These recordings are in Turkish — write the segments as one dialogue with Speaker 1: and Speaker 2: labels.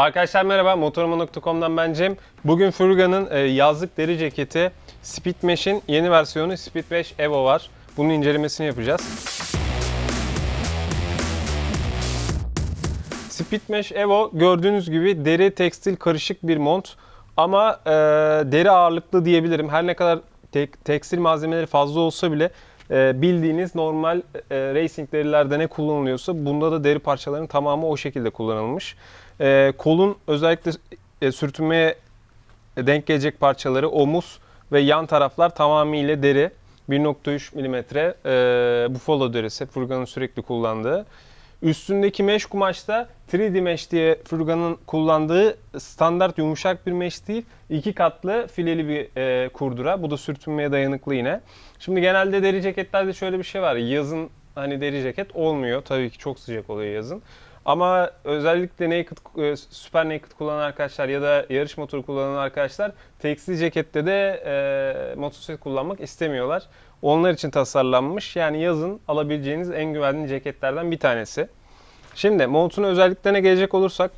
Speaker 1: Arkadaşlar merhaba, motoroma.com'dan ben Cem. Bugün Furgan'ın e, yazlık deri ceketi Speed Mesh'in yeni versiyonu Speed Mesh Evo var. Bunun incelemesini yapacağız. Speed Mesh Evo gördüğünüz gibi deri tekstil karışık bir mont. Ama e, deri ağırlıklı diyebilirim. Her ne kadar tek- tekstil malzemeleri fazla olsa bile e, bildiğiniz normal e, racing derilerde ne kullanılıyorsa bunda da deri parçalarının tamamı o şekilde kullanılmış. E, kolun özellikle e, sürtünmeye denk gelecek parçaları omuz ve yan taraflar tamamıyla deri. 1.3 mm e, Buffalo derisi Furkan'ın sürekli kullandığı. Üstündeki mesh kumaşta 3D mesh diye Furkan'ın kullandığı standart yumuşak bir mesh değil. iki katlı fileli bir e, kurdura. Bu da sürtünmeye dayanıklı yine. Şimdi genelde deri ceketlerde şöyle bir şey var. Yazın hani deri ceket olmuyor. Tabii ki çok sıcak oluyor yazın. Ama özellikle naked, e, super naked kullanan arkadaşlar ya da yarış motoru kullanan arkadaşlar tekstil cekette de e, motosiklet kullanmak istemiyorlar. Onlar için tasarlanmış. Yani yazın alabileceğiniz en güvenli ceketlerden bir tanesi. Şimdi montun özelliklerine gelecek olursak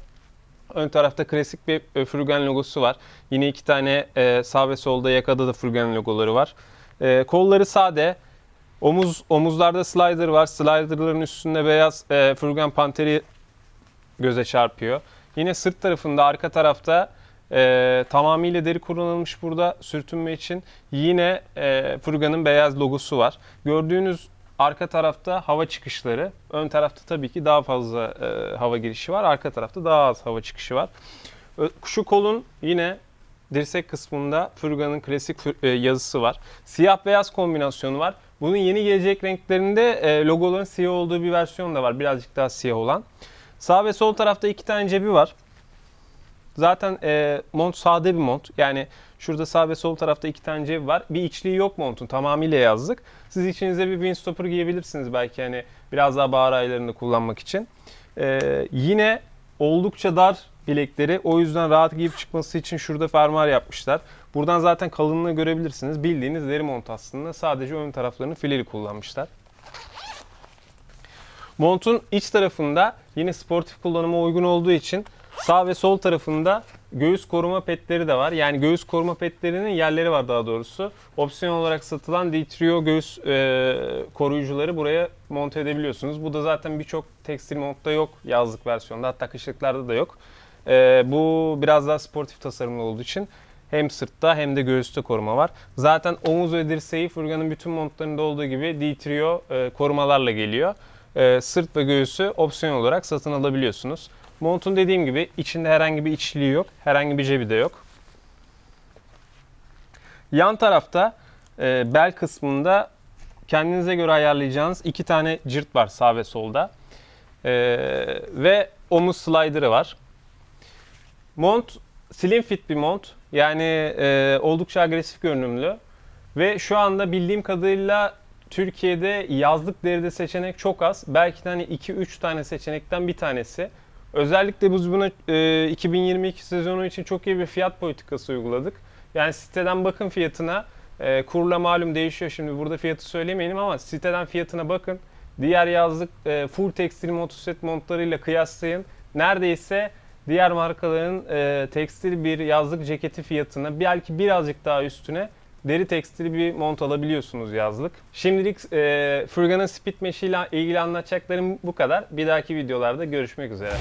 Speaker 1: ön tarafta klasik bir e, Furgan logosu var. Yine iki tane e, sağ ve solda yakada da Furgan logoları var. E, kolları sade. Omuz omuzlarda slider var. Slider'ların üstünde beyaz e, Furgan Panteri göze çarpıyor. Yine sırt tarafında arka tarafta e, tamamıyla deri kullanılmış burada sürtünme için. Yine e, Furgan'ın beyaz logosu var. Gördüğünüz arka tarafta hava çıkışları. Ön tarafta tabii ki daha fazla e, hava girişi var. Arka tarafta daha az hava çıkışı var. Şu kolun yine dirsek kısmında Furgan'ın klasik e, yazısı var. Siyah beyaz kombinasyonu var. Bunun yeni gelecek renklerinde e, logoların siyah olduğu bir versiyon da var. Birazcık daha siyah olan. Sağ ve sol tarafta iki tane cebi var. Zaten e, mont sade bir mont. Yani şurada sağ ve sol tarafta iki tane cebi var. Bir içliği yok montun. Tamamıyla yazlık. Siz içinize bir windstopper giyebilirsiniz belki hani biraz daha bahar aylarında kullanmak için. E, yine oldukça dar bilekleri. O yüzden rahat giyip çıkması için şurada fermuar yapmışlar. Buradan zaten kalınlığı görebilirsiniz. Bildiğiniz deri mont aslında. Sadece ön taraflarını fileli kullanmışlar. Montun iç tarafında yine sportif kullanıma uygun olduğu için sağ ve sol tarafında göğüs koruma petleri de var. Yani göğüs koruma petlerinin yerleri var daha doğrusu. Opsiyon olarak satılan D-Trio göğüs e, koruyucuları buraya monte edebiliyorsunuz. Bu da zaten birçok tekstil montta yok yazlık versiyonda hatta kışlıklarda da yok. E, bu biraz daha sportif tasarımlı olduğu için hem sırtta hem de göğüste koruma var. Zaten omuz ve dirseği Furgan'ın bütün montlarında olduğu gibi D-Trio e, korumalarla geliyor. E, sırt ve göğüsü opsiyon olarak satın alabiliyorsunuz. Montun dediğim gibi içinde herhangi bir içliği yok. Herhangi bir cebi de yok. Yan tarafta e, bel kısmında kendinize göre ayarlayacağınız iki tane cırt var sağ ve solda. E, ve omuz slider'ı var. Mont slim fit bir mont. Yani e, oldukça agresif görünümlü. Ve şu anda bildiğim kadarıyla Türkiye'de yazlık deride seçenek çok az. Belki de hani 2-3 tane seçenekten bir tanesi. Özellikle biz buna e, 2022 sezonu için çok iyi bir fiyat politikası uyguladık. Yani siteden bakın fiyatına. E, kurla malum değişiyor şimdi burada fiyatı söylemeyelim ama siteden fiyatına bakın. Diğer yazlık e, full tekstil motosiklet montlarıyla kıyaslayın. Neredeyse diğer markaların e, tekstil bir yazlık ceketi fiyatına belki birazcık daha üstüne deri tekstili bir mont alabiliyorsunuz yazlık. Şimdilik e, Furgan'ın Speed ile ilgili anlatacaklarım bu kadar. Bir dahaki videolarda görüşmek üzere.